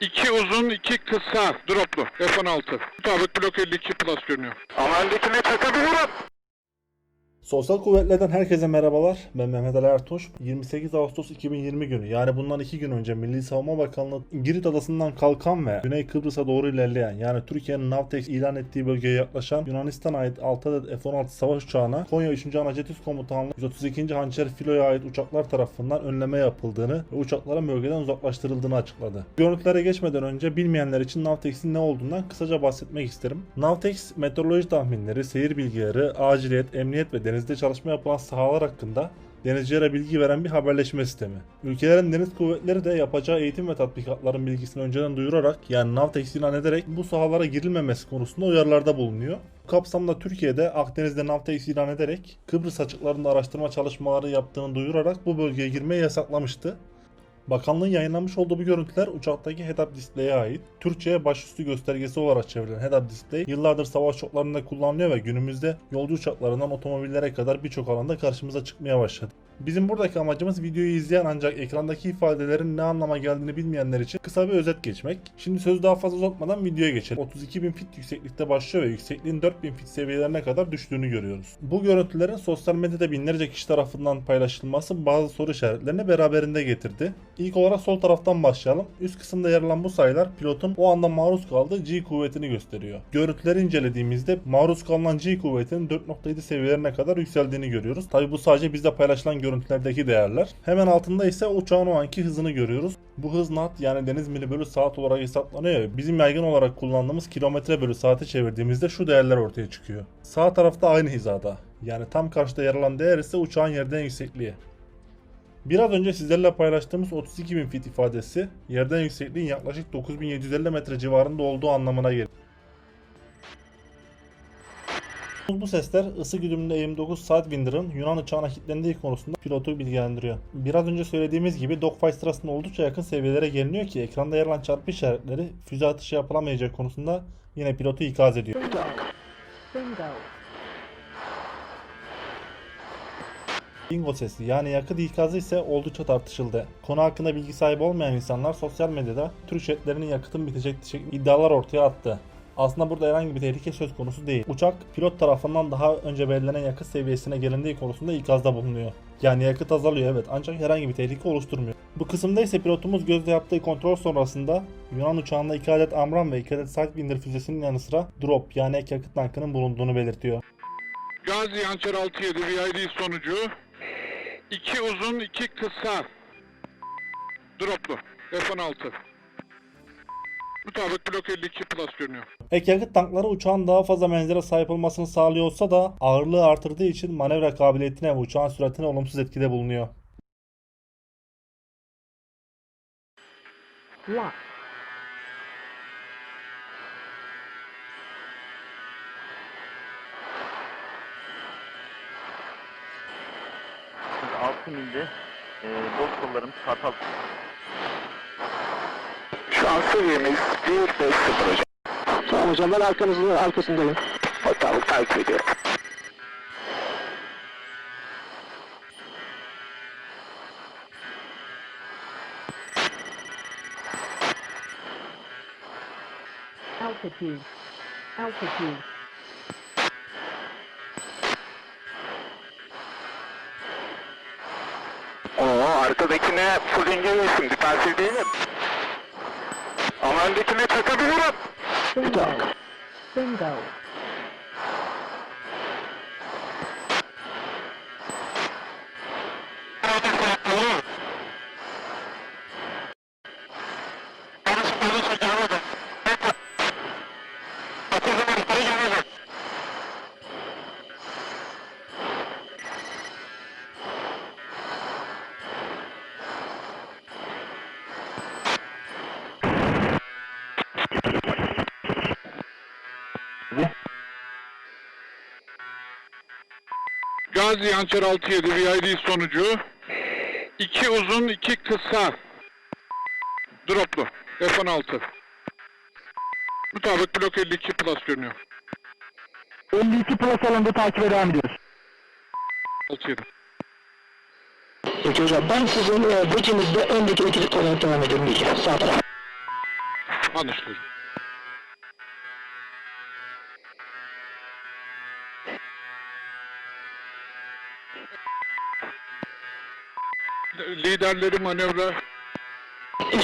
İki uzun, iki kısa. Droplu. F-16. Mutabık blok 52 plus görünüyor. Aman dikine çakabilirim. Sosyal kuvvetlerden herkese merhabalar. Ben Mehmet Ali Ertuğ. 28 Ağustos 2020 günü yani bundan 2 gün önce Milli Savunma Bakanlığı Girit Adası'ndan kalkan ve Güney Kıbrıs'a doğru ilerleyen yani Türkiye'nin Navtex ilan ettiği bölgeye yaklaşan Yunanistan'a ait 6 adet F-16 savaş uçağına Konya 3. Anajet Komutanlığı 132. Hançer Filo'ya ait uçaklar tarafından önleme yapıldığını ve uçakların bölgeden uzaklaştırıldığını açıkladı. Görüntülere geçmeden önce bilmeyenler için Navtex'in ne olduğundan kısaca bahsetmek isterim. Navtex meteoroloji tahminleri, seyir bilgileri, aciliyet, emniyet ve denizde çalışma yapılan sahalar hakkında denizcilere bilgi veren bir haberleşme sistemi. Ülkelerin deniz kuvvetleri de yapacağı eğitim ve tatbikatların bilgisini önceden duyurarak yani Navtex ilan ederek bu sahalara girilmemesi konusunda uyarılarda bulunuyor. Bu kapsamda Türkiye'de Akdeniz'de Navtex ilan ederek Kıbrıs açıklarında araştırma çalışmaları yaptığını duyurarak bu bölgeye girmeyi yasaklamıştı. Bakanlığın yayınlamış olduğu bu görüntüler uçaktaki head-up display'e ait. Türkçe'ye başüstü göstergesi olarak çevrilen head-up display yıllardır savaş uçaklarında kullanılıyor ve günümüzde yolcu uçaklarından otomobillere kadar birçok alanda karşımıza çıkmaya başladı. Bizim buradaki amacımız videoyu izleyen ancak ekrandaki ifadelerin ne anlama geldiğini bilmeyenler için kısa bir özet geçmek. Şimdi sözü daha fazla uzatmadan videoya geçelim. 32.000 fit yükseklikte başlıyor ve yüksekliğin 4000 fit seviyelerine kadar düştüğünü görüyoruz. Bu görüntülerin sosyal medyada binlerce kişi tarafından paylaşılması bazı soru işaretlerini beraberinde getirdi. İlk olarak sol taraftan başlayalım. Üst kısımda yer alan bu sayılar pilotun o anda maruz kaldığı G kuvvetini gösteriyor. Görüntüleri incelediğimizde maruz kalınan G kuvvetinin 4.7 seviyelerine kadar yükseldiğini görüyoruz. Tabi bu sadece bizde paylaşılan görüntülerdeki değerler. Hemen altında ise uçağın o anki hızını görüyoruz. Bu hız knot yani deniz mili bölü saat olarak hesaplanıyor. Bizim yaygın olarak kullandığımız kilometre bölü saate çevirdiğimizde şu değerler ortaya çıkıyor. Sağ tarafta aynı hizada. Yani tam karşıda yer alan değer ise uçağın yerden yüksekliği. Biraz önce sizlerle paylaştığımız 32.000 fit ifadesi yerden yüksekliğin yaklaşık 9750 metre civarında olduğu anlamına gelir. Bu sesler ısı güdümlü 29 saat Winder'ın Yunan uçağına kilitlendiği konusunda pilotu bilgilendiriyor. Biraz önce söylediğimiz gibi dogfight sırasında oldukça yakın seviyelere geliniyor ki ekranda yer alan çarpı işaretleri füze atışı yapılamayacak konusunda yine pilotu ikaz ediyor. Bingo sesi yani yakıt ikazı ise oldukça tartışıldı. Konu hakkında bilgi sahibi olmayan insanlar sosyal medyada Türk jetlerinin yakıtın bitecek şeklinde iddialar ortaya attı. Aslında burada herhangi bir tehlike söz konusu değil. Uçak pilot tarafından daha önce belirlenen yakıt seviyesine gelindiği konusunda ikazda bulunuyor. Yani yakıt azalıyor evet ancak herhangi bir tehlike oluşturmuyor. Bu kısımda ise pilotumuz gözle yaptığı kontrol sonrasında Yunan uçağında 2 adet Amram ve 2 adet Sidewinder füzesinin yanı sıra drop yani ek yakıt tankının bulunduğunu belirtiyor. Gazi Hançer 67 VID sonucu. İki uzun, iki kısa. Droplu. F-16. Mutabık blok 52 plus görünüyor. Ek yakıt tankları uçağın daha fazla menzile sahip olmasını sağlıyor olsa da ağırlığı artırdığı için manevra kabiliyetine ve uçağın süratine olumsuz etkide bulunuyor. Lock. Şimdi 6 milde e, bol kollarımız kartal. An seviyemiz 1.50 hocam. Tamam hocam ben arkanızın arkasındayım. Hocam takip ediyorum. Altitude. Altitude. Oo arkadakine full engellesin. Defansif değilim. Ama öndekine çakabilirim. Bingo. Bingo. Gazi Hançer 67 VID sonucu. İki uzun, iki kısa. Droplu. F-16. Mutabık blok 52 plus görünüyor. 52 plus alanda takibe devam ediyoruz. 67. Peki hocam ben sizin e, bridge'inizde öndeki ikilik olarak devam diyeceğim. Sağ taraf. Anlaşılır. Liderleri manevra